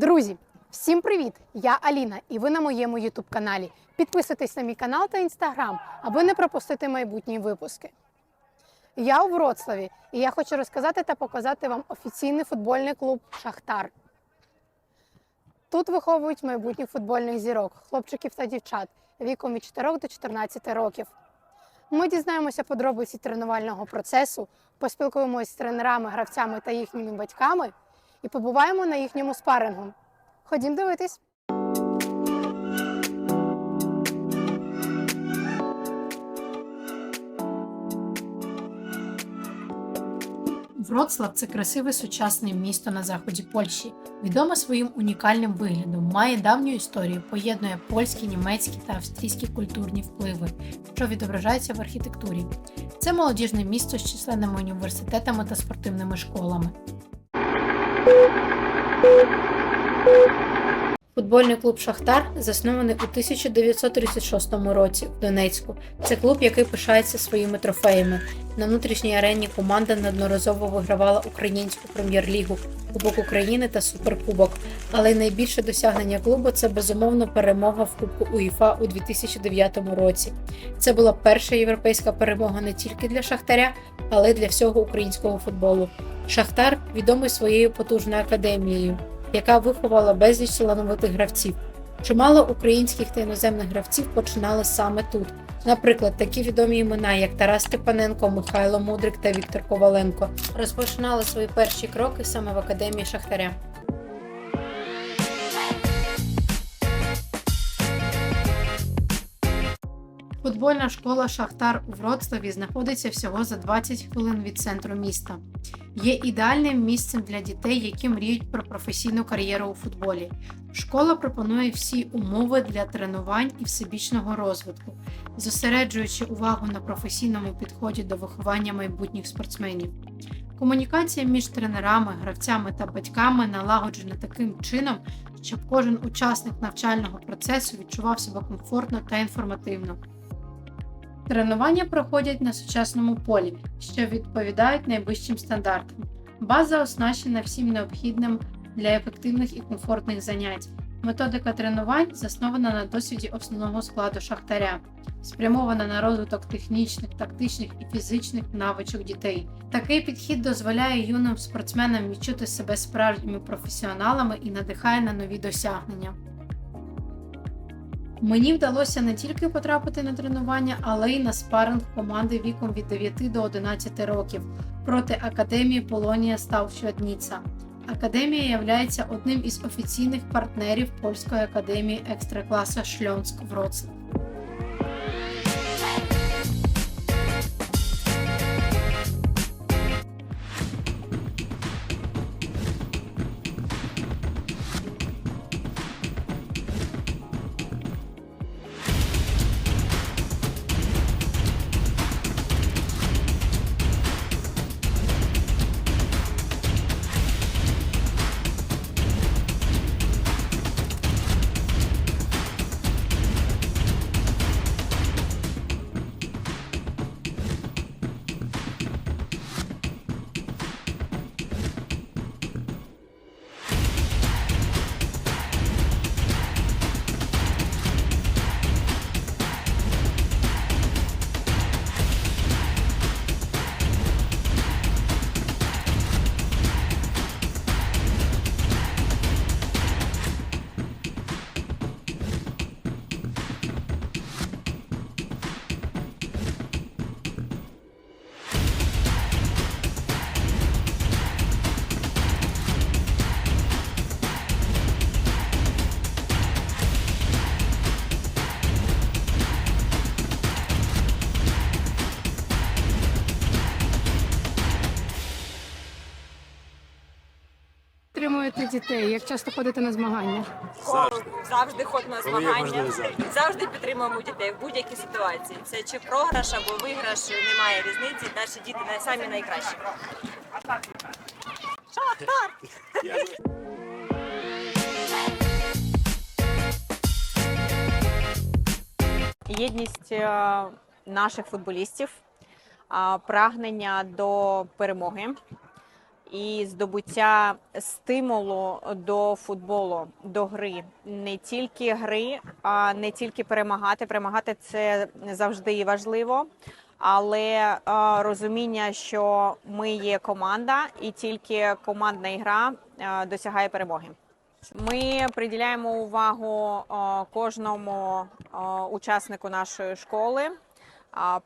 Друзі, всім привіт! Я Аліна, і ви на моєму youtube каналі. Підписуйтесь на мій канал та інстаграм, аби не пропустити майбутні випуски. Я у Вроцлаві, і я хочу розказати та показати вам офіційний футбольний клуб Шахтар. Тут виховують майбутніх футбольних зірок, хлопчиків та дівчат віком від 4 до 14 років. Ми дізнаємося подробиці тренувального процесу, поспілкуємося з тренерами, гравцями та їхніми батьками і побуваємо на їхньому спарингу. Ходім дивитись. Вроцлав це красиве сучасне місто на заході Польщі. Відоме своїм унікальним виглядом, має давню історію, поєднує польські, німецькі та австрійські культурні впливи, що відображаються в архітектурі. Це молодіжне місто з численними університетами та спортивними школами. Футбольний клуб Шахтар заснований у 1936 році в Донецьку. Це клуб, який пишається своїми трофеями. На внутрішній арені команда неодноразово вигравала українську прем'єр-лігу, Кубок України та Суперкубок. Але найбільше досягнення клубу це безумовно перемога в Кубку УЄФА у 2009 році. Це була перша європейська перемога не тільки для Шахтаря, але й для всього українського футболу. Шахтар відомий своєю потужною академією яка виховала безліч талановитих гравців. Чимало українських та іноземних гравців починали саме тут. Наприклад, такі відомі імена, як Тарас Степаненко, Михайло Мудрик та Віктор Коваленко, розпочинали свої перші кроки саме в академії Шахтаря. Футбольна школа Шахтар у Вроцлаві знаходиться всього за 20 хвилин від центру міста. Є ідеальним місцем для дітей, які мріють про професійну кар'єру у футболі. Школа пропонує всі умови для тренувань і всебічного розвитку, зосереджуючи увагу на професійному підході до виховання майбутніх спортсменів. Комунікація між тренерами, гравцями та батьками налагоджена таким чином, щоб кожен учасник навчального процесу відчував себе комфортно та інформативно. Тренування проходять на сучасному полі, що відповідають найвищим стандартам. База оснащена всім необхідним для ефективних і комфортних занять. Методика тренувань заснована на досвіді основного складу шахтаря, спрямована на розвиток технічних, тактичних і фізичних навичок дітей. Такий підхід дозволяє юним спортсменам відчути себе справжніми професіоналами і надихає на нові досягнення. Мені вдалося не тільки потрапити на тренування, але й на спаринг команди віком від 9 до 11 років проти Академії Полонія Ставщадніца. Академія являється одним із офіційних партнерів Польської академії екстракласа Шльонськ Вроцлав. Дітей, як часто ходите на змагання? Завжди. завжди ходимо на Коли є змагання. можливість, завжди. Завжди підтримуємо дітей в будь-якій ситуації. Це чи програш або виграш, немає різниці. Наші діти най- самі найкращі. Єдність е, наших футболістів, а, прагнення до перемоги і здобуття стимулу до футболу, до гри. Не тільки гри, а не тільки перемагати. Перемагати це завжди важливо, але е, розуміння, що ми є команда, і тільки командна ігра е, досягає перемоги. Ми приділяємо увагу е, кожному учаснику нашої школи,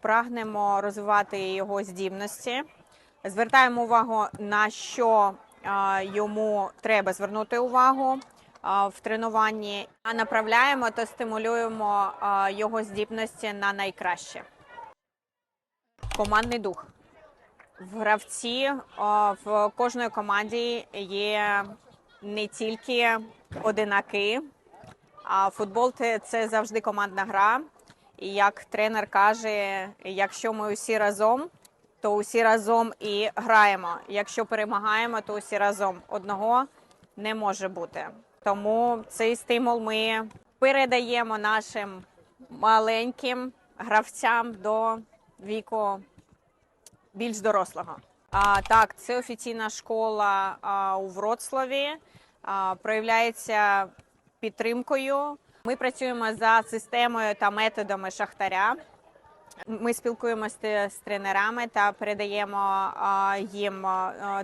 прагнемо розвивати його здібності, звертаємо увагу на що йому треба звернути увагу в тренуванні, а направляємо та стимулюємо його здібності на найкраще. Командний дух. В гравці в кожної команді є не тільки одинаки, а футбол це завжди командна гра. І як тренер каже, якщо ми усі разом, то усі разом і граємо. Якщо перемагаємо, то усі разом. Одного не може бути. Тому цей стимул ми передаємо нашим маленьким гравцям до віку більш дорослого. А, так, це офіційна школа а, у Вроцлаві. А, проявляється підтримкою. Ми працюємо за системою та методами шахтаря. Ми спілкуємося з тренерами та передаємо їм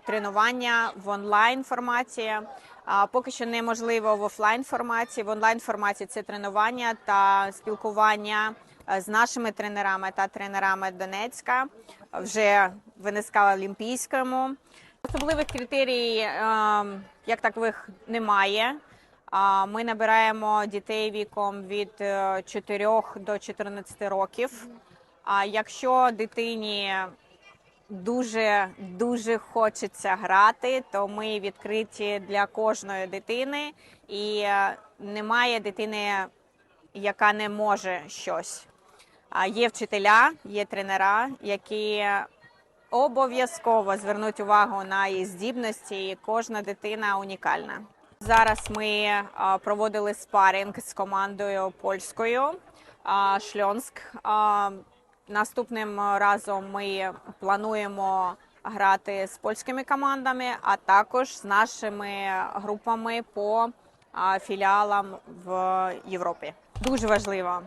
тренування в онлайн форматі. Поки що неможливо в офлайн форматі. В онлайн форматі це тренування та спілкування е, з нашими тренерами та тренерами Донецька вже в НСК Олімпійському. Особливих критерій, е, як такових, немає. Ми набираємо дітей віком від е, 4 до 14 років. А якщо дитині дуже дуже хочеться грати, то ми відкриті для кожної дитини, і е, немає дитини, яка не може щось. А є вчителя, є тренера, які обов'язково звернуть увагу на її здібності. і Кожна дитина унікальна. Зараз ми проводили спарінг з командою польською Шльонськ. Наступним разом ми плануємо грати з польськими командами, а також з нашими групами по філіалам в Європі. Дуже важливо,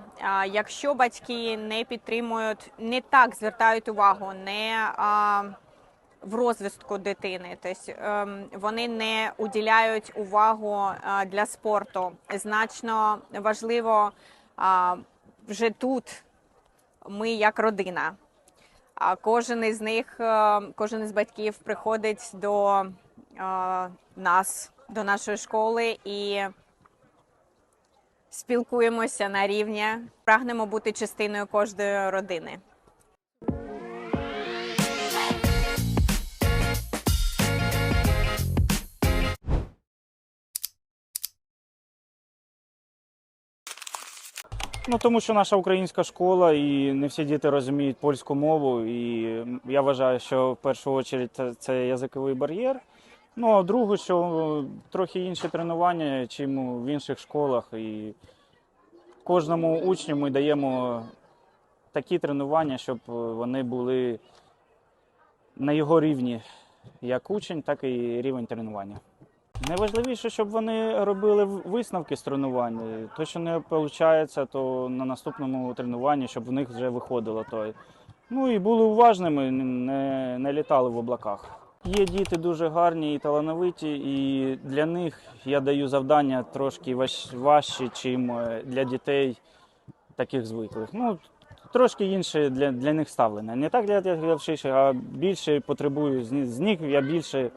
якщо батьки не підтримують, не так звертають увагу, не в розвитку дитини, тобто ем, вони не уділяють увагу для спорту. Значно важливо вже тут ми як родина. А кожен із них, е, кожен із батьків приходить до е, нас, до нашої школи і спілкуємося на рівні. Прагнемо бути частиною кожної родини. Ну тому що наша українська школа і не всі діти розуміють польську мову. І я вважаю, що в першу чергу це, язиковий бар'єр. Ну а друге, що трохи інші тренування, чим в інших школах. І кожному учню ми даємо такі тренування, щоб вони були на його рівні, як учень, так і рівень тренування. Найважливіше, щоб вони робили висновки з тренувань. То, що не виходить, то на наступному тренуванні, щоб в них вже виходило то. Ну і були уважними, не, не літали в облаках. Є діти дуже гарні і талановиті, і для них я даю завдання трошки важ- важче, чим е, для дітей таких звиклих. Ну, трошки інше для, для них ставлення. Не так для для а більше потребую з них я більше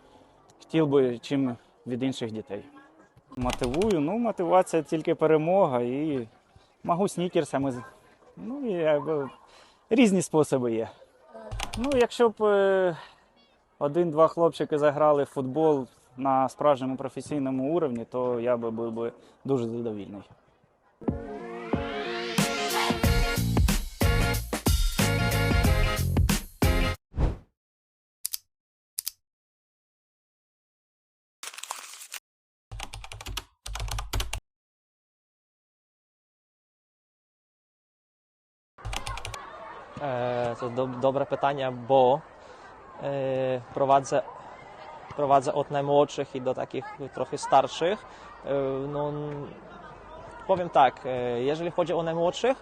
хотів би, чим від інших дітей. Мотивую, ну, мотивація тільки перемога і можу снікерсами. Ну, і різні способи є. Ну, якщо б е, один-два хлопчики заграли в футбол на справжньому професійному уровні, то я би був би дуже задовільний. To do, dobre pytania, bo e, prowadzę prowadzę od najmłodszych i do takich trochę starszych. E, No, powiem tak, e, jeżeli chodzi o najmłodszych,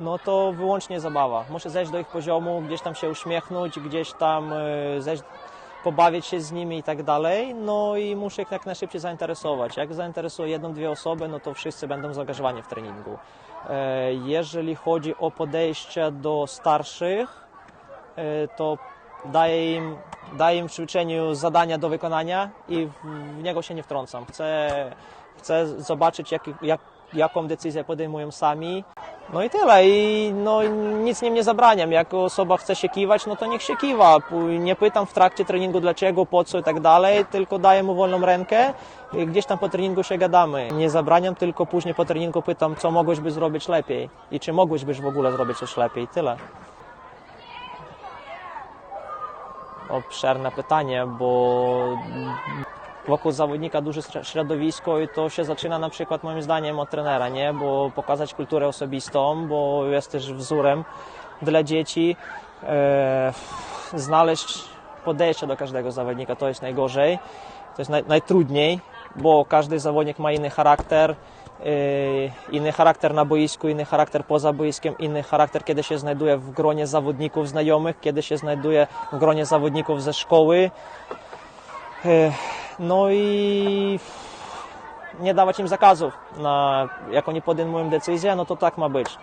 no to wyłącznie zabawa. Muszę zejść do ich poziomu, gdzieś tam się uśmiechnąć, gdzieś tam zejść, pobawić się z nimi i tak dalej. No i muszę ich jak najszybciej zainteresować. Jak zainteresuję jedną, dwie osoby, no to wszyscy będą zaangażowani w treningu. E, Jeżeli chodzi o podejście do starszych, e, to daję im, daję im w ćwiczeniu zadania do wykonania i w, niego się nie wtrącam. Chcę, chcę zobaczyć, jak, jak, jaką decyzję podejmują sami. No i tyle. I no, nic nie zabraniam. Jak osoba chce się kiwać, no to niech się kiwa. Nie pytam w trakcie treningu dlaczego, po co i tak dalej, tylko daję mu wolną rękę i gdzieś tam po treningu się gadamy. Nie zabraniam, tylko później po treningu pytam, co mogłeś zrobić lepiej i czy mogłeś w ogóle zrobić coś lepiej. Tyle. obszerne pytanie, bo wokół zawodnika duże śr- środowisko i to się zaczyna na przykład moim zdaniem od trenera, nie? Bo pokazać kulturę osobistą, bo jest też wzorem dla dzieci. E, znaleźć podejście do każdego zawodnika to jest najgorzej, to jest naj, najtrudniej, bo każdy zawodnik ma inny charakter, Yy, inny charakter na boisku, inny charakter poza boiskiem, inny charakter, kiedy się znajduje w gronie zawodników znajomych, kiedy się znajduje w gronie zawodników ze szkoły. No i nie dawać im zakazów. Na, jak oni podejmują decyzję, no to tak ma być.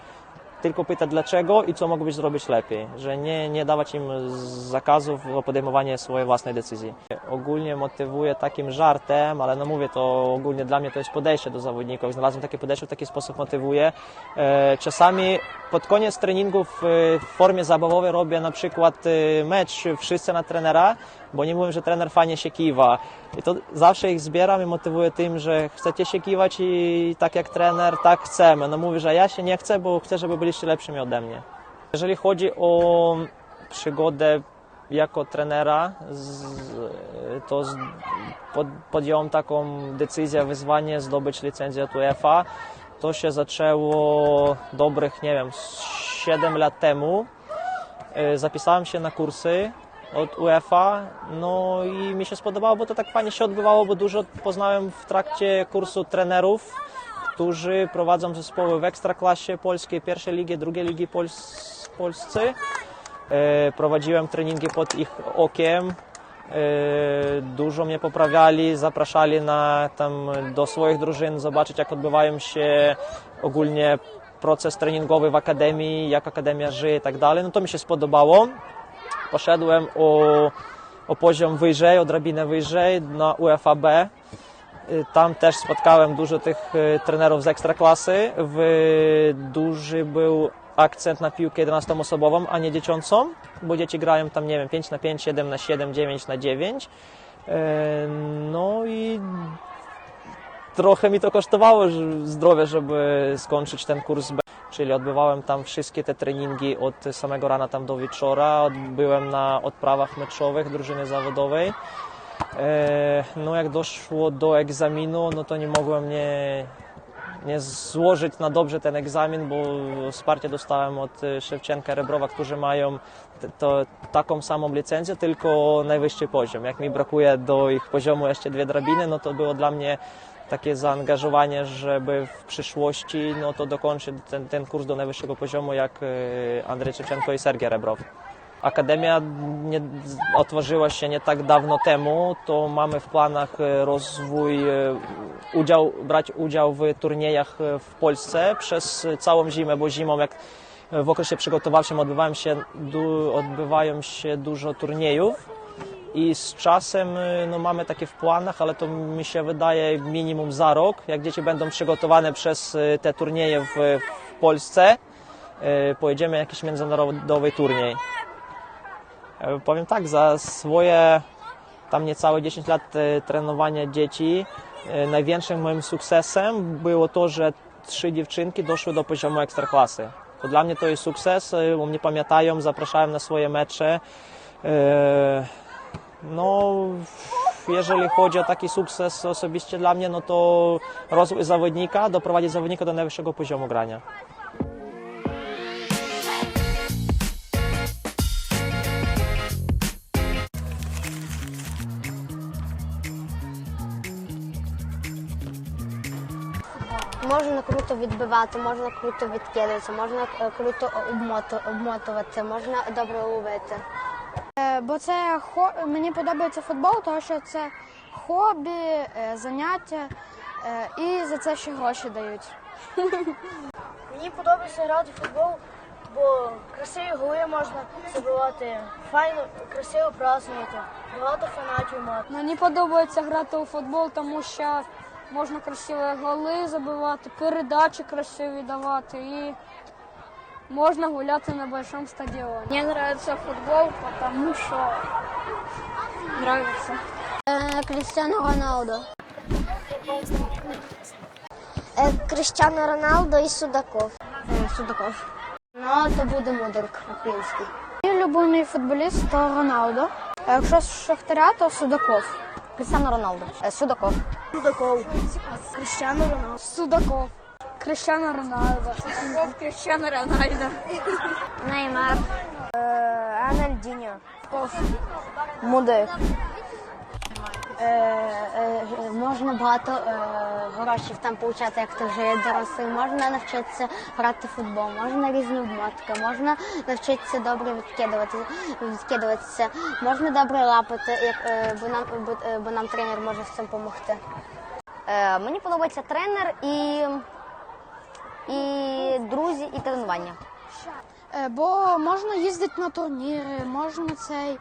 Tylko pytać dlaczego i co mogłobyś zrobić lepiej, że nie, nie dawać im zakazów o podejmowanie swojej własnej decyzji. Ogólnie motywuję takim żartem, ale no mówię, to ogólnie dla mnie to jest podejście do zawodników. Znalazłem takie podejście, w taki sposób motywuję. E, Czasami pod koniec treningów e, w formie zabawowej robię na przykład e, mecz wszyscy na trenera, bo nie mówię, że trener fajnie się kiwa. I to zawsze ich zbieram i motywuję tym, że chcecie się kiwać i tak jak trener, tak chcemy. No mówię, że ja się nie chcę, bo chcę, żeby byliście lepszymi ode mnie. Jeżeli chodzi o przygodę jako trenera, to podjąłem taką decyzję, wyzwanie zdobyć licencję od UEFA. To się zaczęło dobrych, nie wiem, 7 lat temu. E, Zapisałem się na kursy od UEFA, no i mi się spodobało, bo to tak fajnie się odbywało, bo dużo poznałem w trakcie kursu trenerów, którzy prowadzą zespoły w ekstraklasie polskiej, pierwszej ligi, drugiej ligi Pols- Polscy. E, Prowadziłem treningi pod ich okiem. E, Dużo mnie poprawiali, zapraszali na, tam, do swoich drużyn, zobaczyć jak odbywają się ogólnie proces treningowy w akademii, jak akademia żyje i tak dalej. No to mi się spodobało. Poszedłem o, o poziom wyżej, o drabinę wyżej na UEFA B. Y, Tam też spotkałem dużo tych y, trenerów z ekstraklasy. W, duży był akcent na piłkę 11-osobową, a nie dziecięcą, bo dzieci grają tam, nie wiem, 5 na 5, 7 na 7, 9 na 9. Y, No i trochę mi to kosztowało zdrowia, żeby skończyć ten kurs B. Czyli odbywałem tam wszystkie te treningi od samego rana tam do wieczora. Byłem na odprawach meczowych drużyny zawodowej. E, No jak doszło do egzaminu, no to nie mogłem nie, nie złożyć na dobrze ten egzamin, bo wsparcie dostałem od e, Szewczenka Rebrowa, którzy mają to, taką samą licencję, tylko najwyższy poziom. Jak mi brakuje do ich poziomu jeszcze dwie drabiny, no to było dla mnie takie zaangażowanie, żeby w przyszłości no to dokończyć ten, ten kurs do najwyższego poziomu, jak e, Andrzej Szewczenko i Sergiej Rebrow. Akademia nie, otworzyła się nie tak dawno temu, to mamy w planach e, rozwój, e, udział, brać udział w turniejach e, w Polsce przez całą zimę, bo zimą jak w okresie przygotowawczym odbywają się, odbywają się dużo turniejów i z czasem no, mamy takie w planach, ale to mi się wydaje minimum za rok, jak dzieci będą przygotowane przez te turnieje w, w Polsce, pojedziemy jakiś międzynarodowy turniej. E, Powiem tak, za swoje tam niecałe 10 lat e, trenowania dzieci, e, największym moim sukcesem było to, że trzy dziewczynki doszły do poziomu ekstraklasy. To dla mnie to jest sukces, bo mnie pamiętają, zapraszałem na swoje mecze. No, jeżeli chodzi o taki sukces osobiście dla mnie, no to rozwój zawodnika, doprowadzić zawodnika do najwyższego poziomu grania. Можна круто відбивати, можна круто відкидатися, можна е, круто обмоту- обмотувати, можна добре ловити. Е, Бо це хо... мені подобається футбол, тому що це хобі, е, заняття і за це ще гроші дають. Мені подобається грати в футбол, бо красиві голи можна забивати, файно, красиво празднувати, багато фанатів мати. Мені подобається грати у футбол, тому що можна красиві голи забивати, передачі красиві давати і можна гуляти на большому стадіоні. Мені подобається футбол, тому що подобається. Крістіано Роналдо. Крістіано Роналдо і Судаков. Судаков. Ну, то буде мудрик український. Мій улюблений футболіст то Роналдо. А якщо з Шахтаря, то Судаков. Крістіано Роналдо. Судаков. Судаков. Крещану Роналду. Судаков. Крещано Роналдо. Судаков, Крещано Рональдо. Неймар. Анальдіньо. Мудрик. Е, е, можна багато е, грошей там получати, як ти вже є дорослий. Можна навчитися грати в футбол, можна різні обмотки, можна навчитися добре відкидувати, відкидуватися, можна добре лапати, як, е, бо, нам, бо, е, бо нам тренер може з цим допомогти. Е, мені подобається тренер і, і друзі, і тренування. Е, Бо можна їздити на турніри, можна цей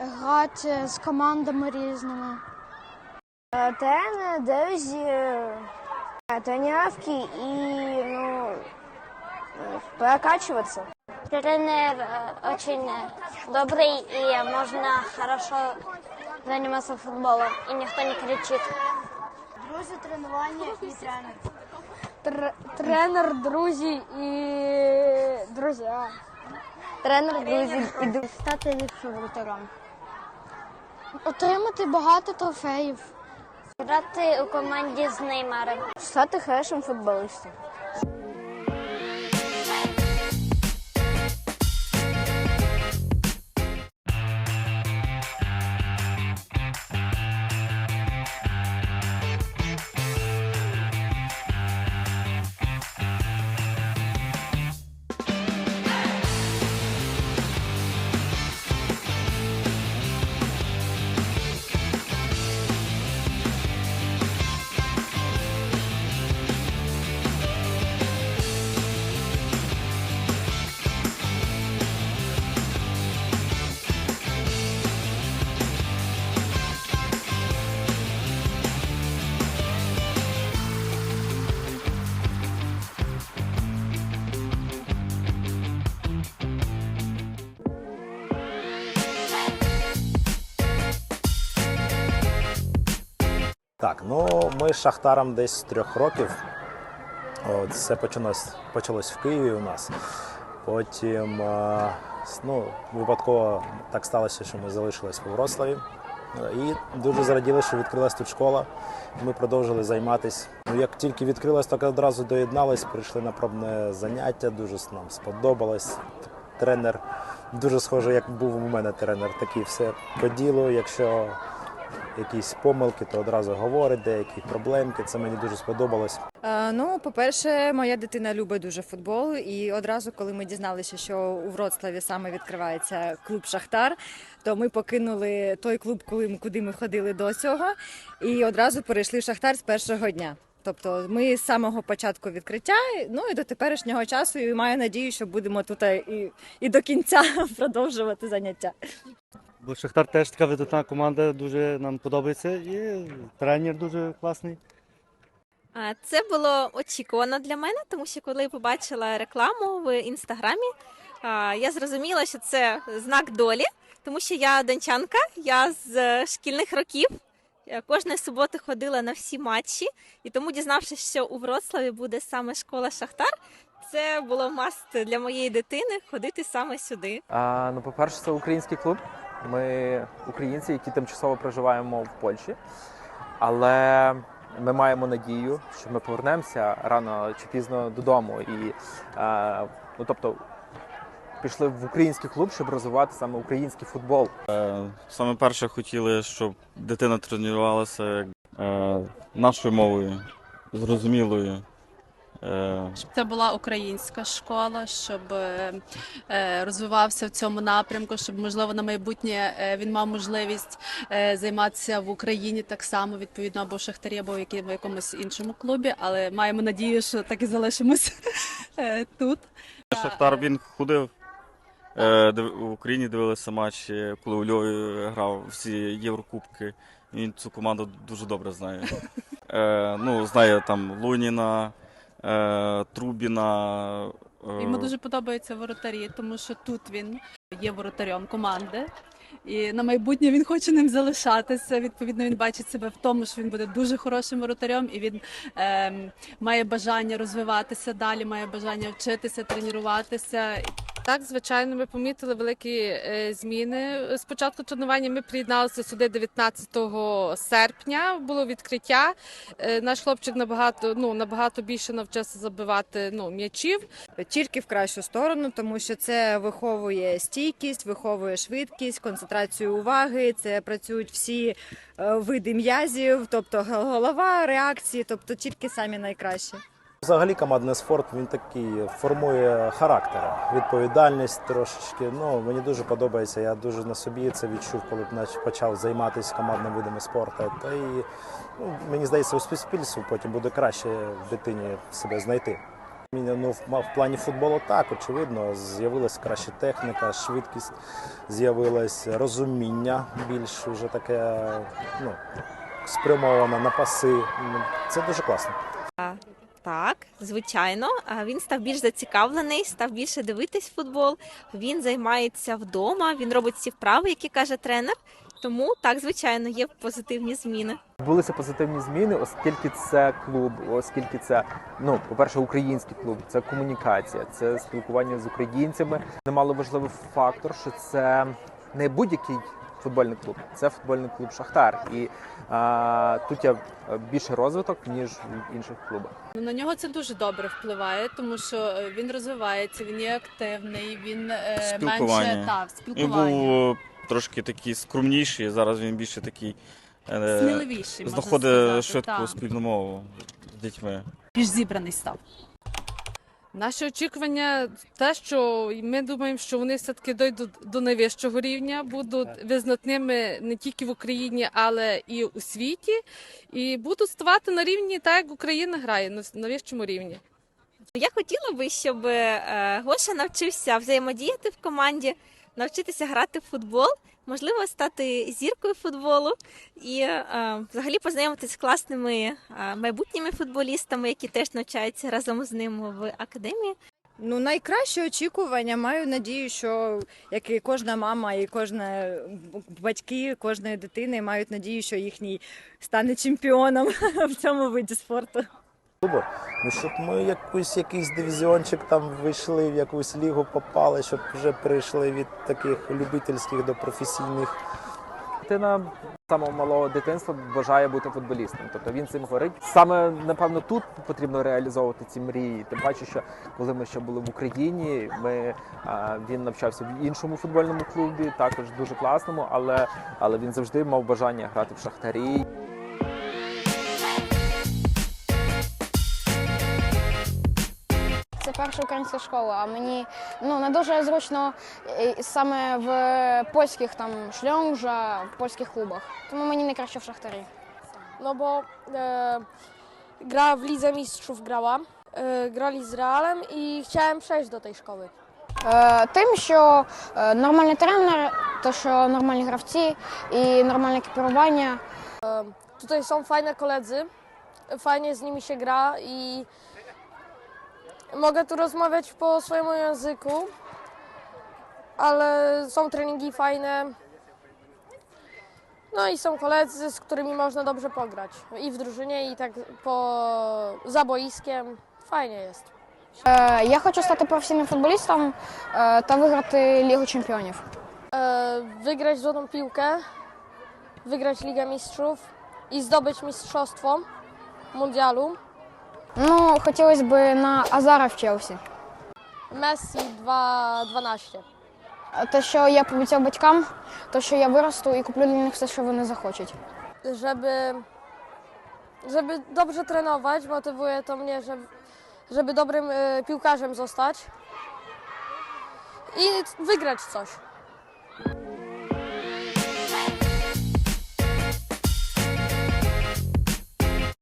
грати з командами різними. Тренер, друзі, тренировки і ну, прокачиваться. Тренер э, очень добрый и можно хорошо заниматься футболом, и никто не кричит. Друзі, тренування і тренер. Тр- тренер, друзі і друзі. Тренер, друзі, і друзі. Стати ліпшим воротарем. Отримати багато трофеїв. Грати у команді з Неймаром. Стати хорошим футболістом. Так, ну ми з Шахтаром десь з трьох років. От, все почалось, почалось в Києві у нас. Потім е, ну, випадково так сталося, що ми залишились у Вроцлаві. Е, І дуже зраділи, що відкрилась тут школа. Ми продовжили займатися. Ну, як тільки відкрилась, так одразу доєднались, прийшли на пробне заняття, дуже нам сподобалось. Тренер дуже схожий, як був у мене тренер, такий все по ділу. Якщо якісь помилки, то одразу говорить, деякі проблемки. Це мені дуже сподобалось. Е, Ну, по-перше, моя дитина любить дуже футбол, і одразу, коли ми дізналися, що у Вроцлаві саме відкривається клуб Шахтар, то ми покинули той клуб, куди ми ходили до цього, і одразу перейшли в Шахтар з першого дня. Тобто ми з самого початку відкриття, ну і до теперішнього часу, і маю надію, що будемо тут і, і до кінця продовжувати заняття. Бо Шахтар теж така видатна команда, дуже нам подобається. І тренер дуже класний. Це було очікувано для мене, тому що коли побачила рекламу в інстаграмі, я зрозуміла, що це знак долі, тому що я дончанка, я з шкільних років. Кожної суботи ходила на всі матчі, і тому, дізнавшись, що у Вроцлаві буде саме школа Шахтар, це було маст для моєї дитини ходити саме сюди. А, ну, по-перше, це український клуб. Ми українці, які тимчасово проживаємо в Польщі. Але ми маємо надію, що ми повернемося рано чи пізно додому. І, е, ну, тобто, пішли в український клуб, щоб розвивати саме український футбол. Е, Саме перше хотіли, щоб дитина тренувалася е, нашою мовою, зрозумілою Щоб це була українська школа, щоб е, е, розвивався в цьому напрямку, щоб можливо на майбутнє е, він мав можливість е, займатися в Україні так само, відповідно, або в Шахтарі, або в в якомусь іншому клубі. Але маємо надію, що так і залишимось е, тут. Шахтар він ходив. Е, в Україні дивилися матчі, коли у Львові грав всі Єврокубки. Він цю команду дуже добре знає. Е, ну, знає там Луніна, е, Трубіна. е, Йому дуже подобаються воротарі, тому що тут він є воротарем команди. І на майбутнє він хоче ним залишатися. Відповідно, він бачить себе в тому, що він буде дуже хорошим воротарем, і він е, має бажання розвиватися далі, має бажання вчитися, тренуватися. Так, звичайно, ми помітили великі е, зміни. З початку тренування ми приєдналися сюди 19 серпня. Було відкриття. Е, Наш хлопчик набагато ну набагато більше навчився забивати ну м'ячів. Тільки в кращу сторону, тому що це виховує стійкість, виховує швидкість, концентрацію уваги. Це працюють всі е, види м'язів, тобто голова, реакції, тобто тільки самі найкращі. Взагалі командний спорт він такий формує характер, відповідальність трошечки. Ну мені дуже подобається. Я дуже на собі це відчув, коли почав займатися командними видами спорту. Та і ну, мені здається, у суспільстві потім буде краще дитині себе знайти. Ну, в в плані футболу так, очевидно, з'явилася краща техніка, швидкість, з'явилось розуміння більш уже таке ну, спрямоване на паси. Це дуже класно. Так, звичайно, він став більш зацікавлений, став більше дивитись футбол. Він займається вдома, він робить всі вправи, які каже тренер. Тому так, звичайно, є позитивні зміни. Відбулися позитивні зміни, оскільки це клуб, оскільки це, ну, по-перше, український клуб, це комунікація, це спілкування з українцями. Немало важливий фактор, що це не будь-який футбольний клуб, це футбольний клуб Шахтар. І а, тут є більше розвиток, ніж в інших клубах. На нього це дуже добре впливає, тому що е, він розвивається, він є активний, він е, менше та, в Він був трошки такий скромніший, зараз він більше такий. е, Сміливіший, можна Знаходить сказати, швидку спільну мову з дітьми. Більш зібраний став. Наші очікування те, що ми думаємо, що вони все таки дойдуть до найвищого рівня, будуть визнатними не тільки в Україні, але і у світі, і будуть ставати на рівні так, як Україна грає на на вищому рівні. Я хотіла би, щоб е, Гоша навчився взаємодіяти в команді, навчитися грати в футбол, можливо, стати зіркою футболу і е, взагалі познайомитися з класними е, майбутніми футболістами, які теж навчаються разом з ним в академії. Ну, найкраще очікування. Маю надію, що як і кожна мама, і кожна батьки кожної дитини мають надію, що їхній стане чемпіоном в цьому виді спорту. Ну, щоб ми якусь якийсь дивізіончик там вийшли, в якусь лігу попали, щоб вже перейшли від таких любительських до професійних. Дитина з самого малого дитинства бажає бути футболістом. Тобто він цим горить. Саме напевно тут потрібно реалізовувати ці мрії. Тим паче, що коли ми ще були в Україні, ми він навчався в іншому футбольному клубі, також дуже класному, але, але він завжди мав бажання грати в шахтарі. Це перша українська школа, а мені ну не дуже зручно е, саме в польських там шльонжа, в pольskich klubach. Тому mені найкраще в Шахтарі. No bo e, gra w Lidze Mistrzów grała. E, grali z Realem i chciałem przejść do tej szkoły. Е, Тим, що е, нормальний тренер, то що нормальні гравці і нормальне екіпірування. E, tutaj są fajne koledzy, fajnie z nimi się gra i mogę tu rozmawiać po swojemu języku, ale są treningi fajne. No i są koledzy, z którymi można dobrze pograć. I w drużynie, i tak po, za boiskiem. Fajnie jest. Е, Я хочу стати професійним футболістом е, та виграти Лігу чемпіонів. E, wygrać złotą piłkę, wygrać Ligę Mistrzów i zdobyć mistrzostwo mundialu. Ну, хотілося б на Азара в Челсі. Messi 2-12. Те, що я пообіцяв батькам, то що я виросту і куплю для них все, що вони захочуть. Żeby, żeby dobrze trenować, motywuje to mnie, że, żeby dobrym e, piłkarzem zostać i wygrać coś.